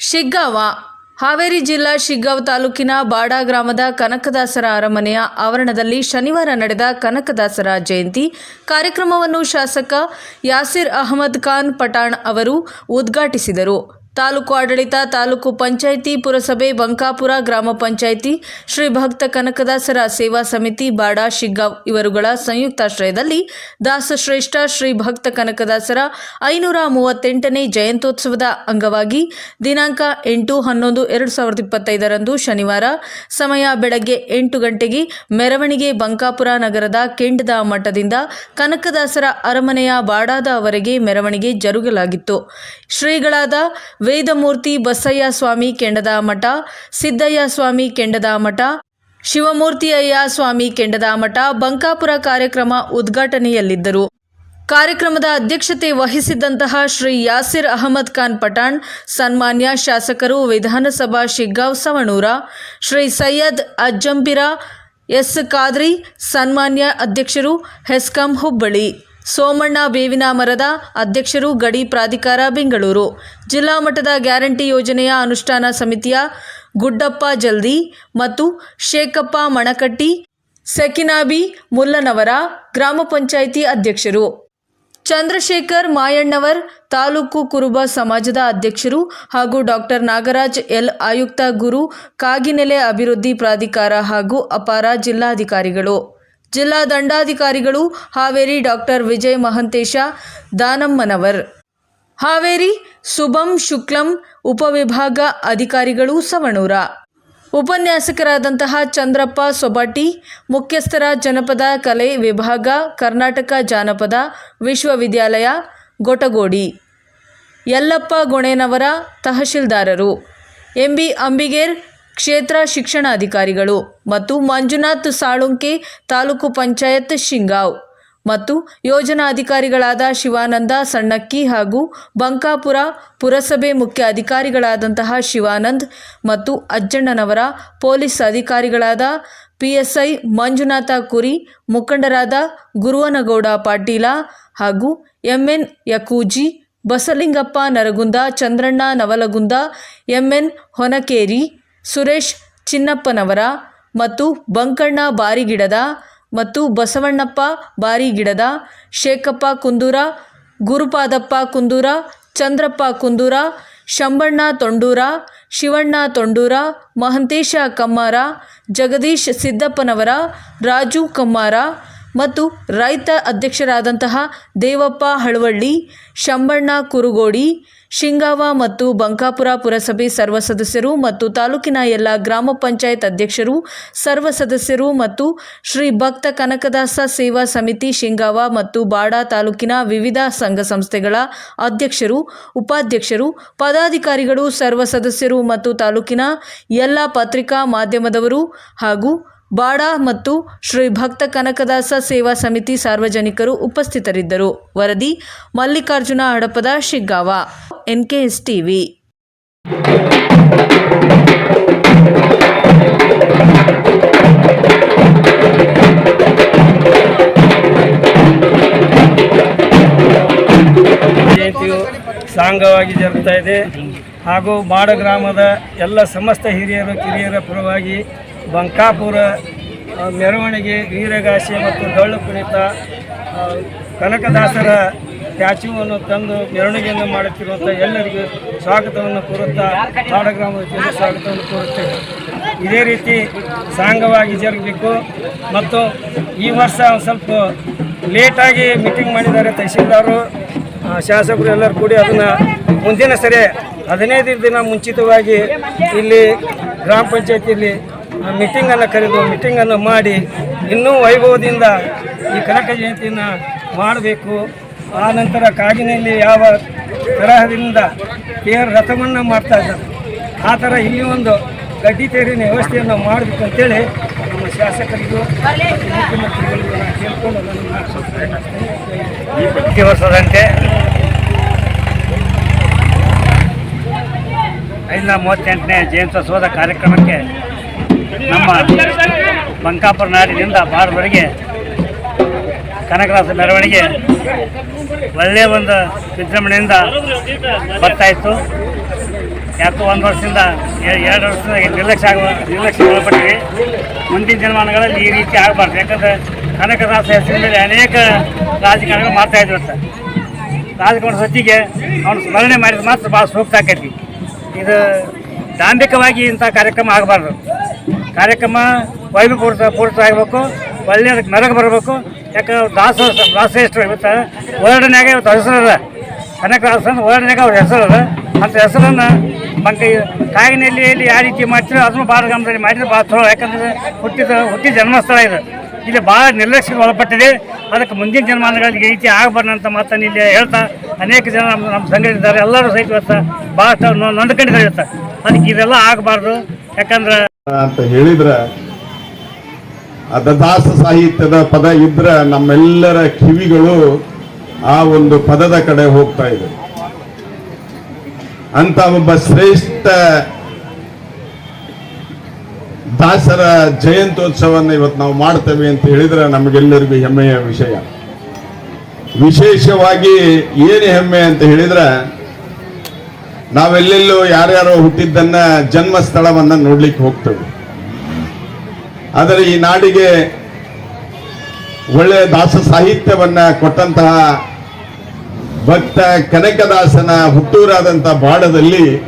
ಶಿಗ್ಗಾವ, ಹಾವೇರಿ ಜಿಲ್ಲಾ ಶಿಗ್ಗಾಂವ್ ತಾಲೂಕಿನ ಬಾಡಾ ಗ್ರಾಮದ ಕನಕದಾಸರ ಅರಮನೆಯ ಆವರಣದಲ್ಲಿ ಶನಿವಾರ ನಡೆದ ಕನಕದಾಸರ ಜಯಂತಿ ಕಾರ್ಯಕ್ರಮವನ್ನು ಶಾಸಕ ಯಾಸಿರ್ ಅಹಮದ್ ಖಾನ್ ಪಠಾಣ್ ಅವರು ಉದ್ಘಾಟಿಸಿದರು. ತಾಲೂಕು ಆಡಳಿತ, ತಾಲೂಕು ಪಂಚಾಯಿತಿ, ಪುರಸಭೆ, ಬಂಕಾಪುರ ಗ್ರಾಮ ಪಂಚಾಯಿತಿ, ಶ್ರೀ ಭಕ್ತ ಕನಕದಾಸರ ಸೇವಾ ಸಮಿತಿ, ಬಾಡಾ, ಶಿಗ್ಗಾಂವ್ ಇವರುಗಳ ಸಂಯುಕ್ತಾಶ್ರಯದಲ್ಲಿ ದಾಸಶ್ರೇಷ್ಠ ಶ್ರೀ ಭಕ್ತ ಕನಕದಾಸರ ಐನೂರ ಮೂವತ್ತೆಂಟನೇ ಜಯಂತ್ಯೋತ್ಸವದ ಅಂಗವಾಗಿ ದಿನಾಂಕ ಎಂಟು ಹನ್ನೊಂದು ಎರಡು ಸಾವಿರದ ಇಪ್ಪತ್ತೈದರಂದು ಶನಿವಾರ ಸಮಯ ಬೆಳಗ್ಗೆ ಎಂಟು ಗಂಟೆಗೆ ಮೆರವಣಿಗೆ ಬಂಕಾಪುರ ನಗರದ ಕೆಂಡದ ಮಠದಿಂದ ಕನಕದಾಸರ ಅರಮನೆಯ ಬಾಡಾದವರೆಗೆ ಮೆರವಣಿಗೆ ಜರುಗಲಾಗಿತ್ತು. ಶ್ರೀಗಳಾದ ವೇದಮೂರ್ತಿ ಬಸಯ್ಯ ಸ್ವಾಮಿ ಕೆಂಡದ ಮಠ, ಸಿದ್ದಯ್ಯ ಸ್ವಾಮಿ ಕೆಂಡದ ಮಠ, ಶಿವಮೂರ್ತಿಯಯ್ಯ ಸ್ವಾಮಿ ಕೆಂಡದ ಮಠ ಬಂಕಾಪುರ ಕಾರ್ಯಕ್ರಮ ಉದ್ಘಾಟನೆಯಲ್ಲಿದ್ದರು. ಕಾರ್ಯಕ್ರಮದ ಅಧ್ಯಕ್ಷತೆ ವಹಿಸಿದ್ದಂತಹ ಶ್ರೀ ಯಾಸಿರ್ ಅಹಮದ್ ಖಾನ್ ಪಠಾಣ್, ಸನ್ಮಾನ್ಯ ಶಾಸಕರು ವಿಧಾನಸಭಾ ಶಿಗ್ಗಾಂವ್ ಸವಣೂರ, ಶ್ರೀ ಸೈಯದ್ ಅಜ್ಜಂಪಿರ ಎಸ್ ಖಾದ್ರಿ ಸನ್ಮಾನ್ಯ ಅಧ್ಯಕ್ಷರು ಹೆಸ್ಕಾಂ ಹುಬ್ಬಳ್ಳಿ. ಸೋಮಣ್ಣ ಬೇವಿನ ಮರದ ಅಧ್ಯಕ್ಷರು ಗಡಿ ಪ್ರಾಧಿಕಾರ ಬೆಂಗಳೂರು. ಜಿಲ್ಲಾ ಮಟ್ಟದ ಗ್ಯಾರಂಟಿ ಯೋಜನೆಯ ಅನುಷ್ಠಾನ ಸಮಿತಿಯ ಗುಡ್ಡಪ್ಪ ಜಲ್ದಿ ಮತ್ತು ಶೇಖಪ್ಪ ಮಣಕಟ್ಟಿ, ಸೆಕಿನಾಬಿ ಮುಲ್ಲನವರ ಗ್ರಾಮ ಪಂಚಾಯಿತಿ ಅಧ್ಯಕ್ಷರು. ಚಂದ್ರಶೇಖರ್ ಮಾಯಣ್ಣವರ್ ತಾಲೂಕು ಕುರುಬ ಸಮಾಜದ ಅಧ್ಯಕ್ಷರು ಹಾಗೂ ಡಾಕ್ಟರ್ ನಾಗರಾಜ್ ಎಲ್. ಆಯುಕ್ತ ಗುರು ಕಾಗಿನೆಲೆ ಅಭಿವೃದ್ಧಿ ಪ್ರಾಧಿಕಾರ ಹಾಗೂ ಅಪಾರ ಜಿಲ್ಲಾಧಿಕಾರಿಗಳು. ಜಿಲ್ಲಾ ದಂಡಾಧಿಕಾರಿಗಳು ಹಾವೇರಿ ಡಾಕ್ಟರ್ ವಿಜಯ್ ಮಹಂತೇಶ ದಾನಮ್ಮನವರ್. ಹಾವೇರಿ ಸುಭಂ ಶುಕ್ಲಂ ಉಪವಿಭಾಗ ಅಧಿಕಾರಿಗಳು ಸವಣೂರ. ಉಪನ್ಯಾಸಕರಾದಂತಹ ಚಂದ್ರಪ್ಪ ಸೊಬಾಟಿ ಮುಖ್ಯಸ್ಥರ ಜನಪದ ಕಲೆ ವಿಭಾಗ, ಕರ್ನಾಟಕ ಜಾನಪದ, ವಿಶ್ವವಿದ್ಯಾಲಯ, ಗೊಟಗೋಡಿ. ಯಲ್ಲಪ್ಪ ಗೊಣೇನವರ ತಹಶೀಲ್ದಾರರು. ಎಂಬಿ ಅಂಬಿಗೇರ್ ಕ್ಷೇತ್ರ ಶಿಕ್ಷಣಾಧಿಕಾರಿಗಳು ಮತ್ತು ಮಂಜುನಾಥ್ ಸಾಳುಂಕೆ ತಾಲೂಕು ಪಂಚಾಯತ್ ಶಿಂಗಾವ್ ಮತ್ತು ಯೋಜನಾ ಅಧಿಕಾರಿಗಳಾದ ಶಿವಾನಂದ ಸಣ್ಣಕ್ಕಿ ಹಾಗೂ ಬಂಕಾಪುರ ಪುರಸಭೆ ಮುಖ್ಯ ಅಧಿಕಾರಿಗಳಾದಂತಹ ಶಿವಾನಂದ್ ಮತ್ತು ಅಜ್ಜಣ್ಣನವರ ಪೊಲೀಸ್ ಅಧಿಕಾರಿಗಳಾದ ಪಿಎಸ್ಐ ಮಂಜುನಾಥ ಕುರಿ, ಮುಖಂಡರಾದ ಗುರುವನಗೌಡ ಪಾಟೀಲ ಹಾಗೂ MN Yakuji, Basalingappa Naragund, Chandranna Navalgund, M N Honakeri Suresh Chinnappanavar ಮತ್ತು ಬಂಕಣ್ಣ ಬಾರಿಗಿಡದ ಮತ್ತು ಬಸವಣ್ಣಪ್ಪ ಬಾರಿಗಿಡದ ಶೇಖಪ್ಪ ಕುಂದೂರ, ಗುರುಪಾದಪ್ಪ ಕುಂದೂರ, ಚಂದ್ರಪ್ಪ ಕುಂದೂರ ಶಂಬಣ್ಣ ತೊಂಡೂರ, ಶಿವಣ್ಣ ತೊಂಡೂರ, ಮಹಂತೇಶ ಕಮ್ಮಾರ, ಜಗದೀಶ್ ಸಿದ್ದಪ್ಪನವರ, ರಾಜು ಕಮ್ಮಾರ ಮತ್ತು ರೈತ ಅಧ್ಯಕ್ಷರಾದಂತಹ ದೇವಪ್ಪ ಹಳವಳ್ಳಿ, ಶಂಬಣ್ಣ ಕುರುಗೋಡಿ, ಶಿಂಗಾವ ಮತ್ತು ಬಂಕಾಪುರ ಪುರಸಭೆ ಸರ್ವ ಸದಸ್ಯರು ಮತ್ತು ತಾಲೂಕಿನ ಎಲ್ಲ ಗ್ರಾಮ ಪಂಚಾಯತ್ ಅಧ್ಯಕ್ಷರು, ಸರ್ವ ಸದಸ್ಯರು ಮತ್ತು ಶ್ರೀ ಭಕ್ತ ಕನಕದಾಸ ಸೇವಾ ಸಮಿತಿ ಶಿಂಗಾವ ಮತ್ತು ಬಾಡಾ ತಾಲೂಕಿನ ವಿವಿಧ ಸಂಘ ಸಂಸ್ಥೆಗಳ ಅಧ್ಯಕ್ಷರು, ಉಪಾಧ್ಯಕ್ಷರು, ಪದಾಧಿಕಾರಿಗಳು, ಸರ್ವ ಸದಸ್ಯರು ಮತ್ತು ತಾಲೂಕಿನ ಎಲ್ಲ ಪತ್ರಿಕಾ ಮಾಧ್ಯಮದವರು ಹಾಗೂ ಬಾಡಾ ಮತ್ತು ಶ್ರೀ ಭಕ್ತ ಕನಕದಾಸ ಸೇವಾ ಸಮಿತಿ ಸಾರ್ವಜನಿಕರು ಉಪಸ್ಥಿತರಿದ್ದರು. ವರದಿ Mallikarjuna Hadapad Shiggaon N K S TV ಸಾಂಗವಾಗಿ ಜರುಗ್ತಾ ಇದೆ. ಹಾಗೂ ಬಾಡ ಗ್ರಾಮದ ಎಲ್ಲ ಸಮಸ್ತ ಹಿರಿಯರು ಕಿರಿಯರ ಪರವಾಗಿ ಬಂಕಾಪುರ ಮೆರವಣಿಗೆ, ವೀರಗಾಸೆ ಮತ್ತು ಡೊಳ್ಳು ಕುಣಿತ ಕನಕದಾಸರ ಸ್ಟ್ಯಾಚ್ಯೂವನ್ನು ತಂದು ಮೆರವಣಿಗೆಯನ್ನು ಮಾಡುತ್ತಿರುವಂಥ ಎಲ್ಲರಿಗೂ ಸ್ವಾಗತವನ್ನು ಕೋರುತ್ತಾ ಗ್ರಾಮದ ಜನರ ಸ್ವಾಗತವನ್ನು ಕೋರುತ್ತೇವೆ. ಇದೇ ರೀತಿ ಸಾಂಗವಾಗಿ ಜರುಗಬೇಕು. ಮತ್ತು ಈ ವರ್ಷ ಒಂದು ಸ್ವಲ್ಪ ಲೇಟಾಗಿ ಮೀಟಿಂಗ್ ಮಾಡಿದ್ದಾರೆ ತಹಸೀಲ್ದಾರರು ಶಾಸಕರು ಎಲ್ಲರೂ ಕೂಡಿ ಅದನ್ನು ಮುಂದಿನ ಸರಿ ಹದಿನೈದು ದಿನ ಮುಂಚಿತವಾಗಿ ಇಲ್ಲಿ ಗ್ರಾಮ ಪಂಚಾಯತಿಯಲ್ಲಿ ಮೀಟಿಂಗನ್ನು ಕರೆದು ಮೀಟಿಂಗನ್ನು ಮಾಡಿ ಇನ್ನೂ ವೈಭವದಿಂದ ಈ ಕನಕ ಜಯಂತಿಯನ್ನು ಮಾಡಬೇಕು. ಆ ನಂತರ ಕಾಗಿನಲ್ಲಿ ಯಾವ ತರಹದಿಂದ ತೇರು ರಥವನ್ನು ಮಾಡ್ತಾ ಇದ್ದಾರೆ. ಆ ಥರ ಇಲ್ಲಿ ಒಂದು ಗಡ್ಡಿ ತೇರಿನ ವ್ಯವಸ್ಥೆಯನ್ನು ಮಾಡಬೇಕು ಅಂತೇಳಿ ನಮ್ಮ ಶಾಸಕರಿಗೂ ಮುಖ್ಯಮಂತ್ರಿಗಳಿಗೂ ನಾನು ಮೂವತ್ತೆಂಟನೇ ಜಯಂತ್ಯೋತ್ಸವದ ಕಾರ್ಯಕ್ರಮಕ್ಕೆ ನಮ್ಮ ಬಂಕಾಪುರ ನಾಡಿನಿಂದ ಬಾರದವರೆಗೆ ಕನಕದಾಸ ಮೆರವಣಿಗೆ ಒಳ್ಳೆಯ ಒಂದು ವಿಜೃಂಭಣೆಯಿಂದ ಬರ್ತಾ ಇತ್ತು. ಯಾಕೋ ಒಂದು ವರ್ಷದಿಂದ ಎರಡು ವರ್ಷದಿಂದ ನಿರ್ಲಕ್ಷ್ಯ ಆಗುವ ನಿರ್ಲಕ್ಷ್ಯ ಒಳಪಟ್ಟಿವಿ ಮುಂದಿನ ದಿನಮಾನಗಳಲ್ಲಿ ಈ ರೀತಿ ಆಗಬಾರ್ದು. ಯಾಕಂದ್ರೆ ಕನಕದಾಸ ಹೆಸರಿನಲ್ಲಿ ಅನೇಕ ರಾಜಕಾರಣಿಗಳು ಮಾಡ್ತಾ ಇದ್ರು ಅಂತ. ರಾಜಕಾರಣ ಹೊತ್ತಿಗೆ ಅವನು ಸ್ಮರಣೆ ಮಾಡಿದ್ರೆ ಮಾತ್ರ ಭಾಳ ಸೂಕ್ತ ಆಕೈತಿ. ಇದು ದಾಂಭಿಕವಾಗಿ ಇಂಥ ಕಾರ್ಯಕ್ರಮ ಆಗಬಾರ್ದು. ಕಾರ್ಯಕ್ರಮ ವೈಭವಪೂರ್ತ ಪೂರ್ತ ಆಗಬೇಕು. ಒಳ್ಳೆಯ ಮೆರಗು ಬರಬೇಕು. ಯಾಕಂದ್ರೆ ದಾಸ, ದಾಸೇಶ್ವರ ಇವತ್ತು ವರ್ಣನ್ಯಾಗ ಇವತ್ತು ಹೆಸರದ ಕನಕದಾಸ ಅಂದ್ರೆ ವರ್ಣನ್ಯಾಗ ಅವ್ರ ಹೆಸರದ ಅಂತ ಹೆಸರನ್ನು ಬಂಕ ಕಾಯಿನೆಲ್ಲಿಯಲ್ಲಿ ಯಾವ ರೀತಿ ಮಾಡ್ತೀರೋ ಅದನ್ನು ಭಾಳ ಗಮನದಲ್ಲಿ ಮಾಡಿದ್ರೆ ಭಾಳ ಚಲೋ. ಯಾಕಂದ್ರೆ ಹುಟ್ಟಿದ ಹುಟ್ಟಿದ ಜನ್ಮಸ್ಥಳ ಇದು. ಇಲ್ಲಿ ಭಾಳ ನಿರ್ಲಕ್ಷ್ಯಕ್ಕೆ ಒಳಪಟ್ಟಿದೆ. ಅದಕ್ಕೆ ಮುಂದಿನ ಜನ್ಮಾನಗಳಲ್ಲಿ ಈ ರೀತಿ ಆಗಬಾರ್ದು ಅಂತ ಮಾತನ್ನು ಇಲ್ಲಿ ಹೇಳ್ತಾ ಅನೇಕ ಜನ ನಮ್ಮ ನಮ್ಮ ಸಂಘಟಿದ್ದಾರೆ ಎಲ್ಲರೂ ಸಹಿತ ಇವತ್ತು ಭಾಳ ನೊಂದ್ಕೊಂಡಿದ್ದಾರೆ ಇವತ್ತು. ಅದಕ್ಕೆ ಇದೆಲ್ಲ ಆಗಬಾರ್ದು. ಯಾಕಂದ್ರೆ ಅಂತ ಹೇಳಿದ್ರ ಅದ ದಾಸ ಸಾಹಿತ್ಯದ ಪದ ಇದ್ರ ನಮ್ಮೆಲ್ಲರ ಕಿವಿಗಳು ಆ ಒಂದು ಪದದ ಕಡೆ ಹೋಗ್ತಾ ಇದೆ. ಅಂತ ಒಬ್ಬ ಶ್ರೇಷ್ಠ ದಾಸರ ಜಯಂತ್ಯೋತ್ಸವವನ್ನು ಇವತ್ತು ನಾವು ಮಾಡ್ತೇವೆ ಅಂತ ಹೇಳಿದ್ರೆ ನಮಗೆಲ್ಲರಿಗೂ ಹೆಮ್ಮೆಯ ವಿಷಯ. ವಿಶೇಷವಾಗಿ ಏನು ಹೆಮ್ಮೆ ಅಂತ ಹೇಳಿದ್ರೆ ನಾವೆಲ್ಲೆಲ್ಲೋ ಯಾರ್ಯಾರೋ ಹುಟ್ಟಿದ್ದನ್ನ ಜನ್ಮಸ್ಥಳವನ್ನ ನೋಡ್ಲಿಕ್ಕೆ ಹೋಗ್ತೇವೆ. ಆದರೆ ಈ ನಾಡಿಗೆ ಒಳ್ಳೆಯ ದಾಸ ಸಾಹಿತ್ಯವನ್ನ ಕೊಟ್ಟಂತಹ ಭಕ್ತ ಕನಕದಾಸನ ಹುಟ್ಟೂರಾದಂತಹ ಬಾಡದಲ್ಲಿ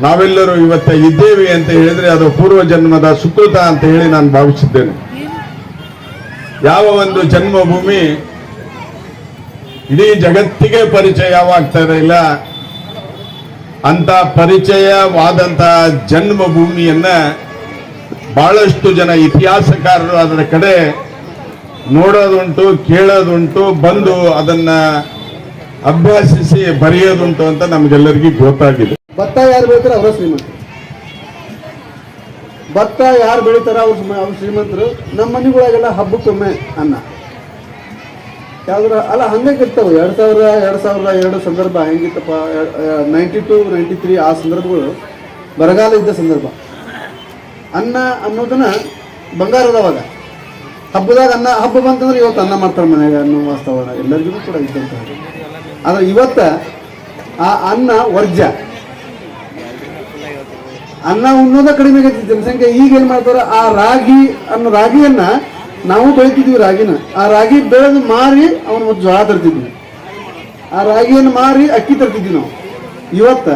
ನಾವೆಲ್ಲರೂ ಇವತ್ತ ಇದ್ದೇವೆ ಅಂತ ಹೇಳಿದ್ರೆ ಅದು ಪೂರ್ವ ಜನ್ಮದ ಸುಕೃತ ಅಂತ ಹೇಳಿ ನಾನು ಭಾವಿಸಿದ್ದೇನೆ. ಯಾವ ಒಂದು ಜನ್ಮಭೂಮಿ ಇಡೀ ಜಗತ್ತಿಗೆ ಪರಿಚಯವಾಗ್ತಾ ಇಲ್ಲ ಅಂತ ಪರಿಚಯವಾದಂತಹ ಜನ್ಮಭೂಮಿಯನ್ನ ಬಹಳಷ್ಟು ಜನ ಇತಿಹಾಸಕಾರರು ಅದರ ಕಡೆ ನೋಡೋದುಂಟು, ಕೇಳೋದುಂಟು, ಬಂದು ಅದನ್ನ ಅಭ್ಯಾಸಿಸಿ ಬರೆಯೋದುಂಟು ಅಂತ ನಮಗೆಲ್ಲರಿಗೂ ಗೊತ್ತಾಗಿದೆ. ಭತ್ತ ಯಾರು ಬೆಳಿತಾರ ಅವರ ಶ್ರೀಮಂತರು? ಭತ್ತ ಯಾರು ಬೆಳಿತಾರ ಅವ್ರ ಶ್ರೀಮ- ಅವ್ರು ಶ್ರೀಮಂತರು. ನಮ್ಮ ಮನೆಗಳಾಗೆಲ್ಲ ಹಬ್ಬಕ್ಕೊಮ್ಮೆ ಅನ್ನ. ಯಾವ್ದ್ರ ಅಲ್ಲ ಹಂಗಾಗಿ ಇರ್ತಾವೆ. ಎರಡು ಸಾವಿರ, ಎರಡು ಸಾವಿರದ ಎರಡು ಸಂದರ್ಭ ಹೆಂಗಿತ್ತಪ್ಪ? ನೈಂಟಿ ಟು ನೈಂಟಿ ತ್ರೀ ಆ ಸಂದರ್ಭಗಳು ಬರಗಾಲ ಇದ್ದ ಸಂದರ್ಭ. ಅನ್ನ ಅನ್ನೋದನ್ನ ಬಂಗಾರದವಾಗ ಹಬ್ಬದಾಗ ಅನ್ನ, ಹಬ್ಬ ಬಂತಂದ್ರೆ ಇವತ್ತು ಅನ್ನ ಮಾಡ್ತಾರೆ ಮನೆಯಾಗ ಅನ್ನೋ ವಾಸ್ತವನ ಎಲ್ಲರಿಗೂ ಕೂಡ ಇದ್ದಂತ ಆದ್ರೆ ಇವತ್ತ ಆ ಅನ್ನ ವರ್ಜ ಅನ್ನ ಉಣ್ಣೋದ ಕಡಿಮೆ ಜನಸಂಖ್ಯೆ. ಈಗ ಏನ್ ಮಾಡ್ತಾರ? ಆ ರಾಗಿ, ಅನ್ನೋ ರಾಗಿಯನ್ನ ನಾವು ಬೆಳಿತಿದ್ವಿ ರಾಗಿನ. ಆ ರಾಗಿ ಬೆಳೆದು ಮಾರಿ ಅವನು ಜೋಳ ತರ್ತಿದ್ವಿ. ಆ ರಾಗಿಯನ್ನು ಮಾರಿ ಅಕ್ಕಿ ತರ್ತಿದ್ವಿ ನಾವು. ಇವತ್ತ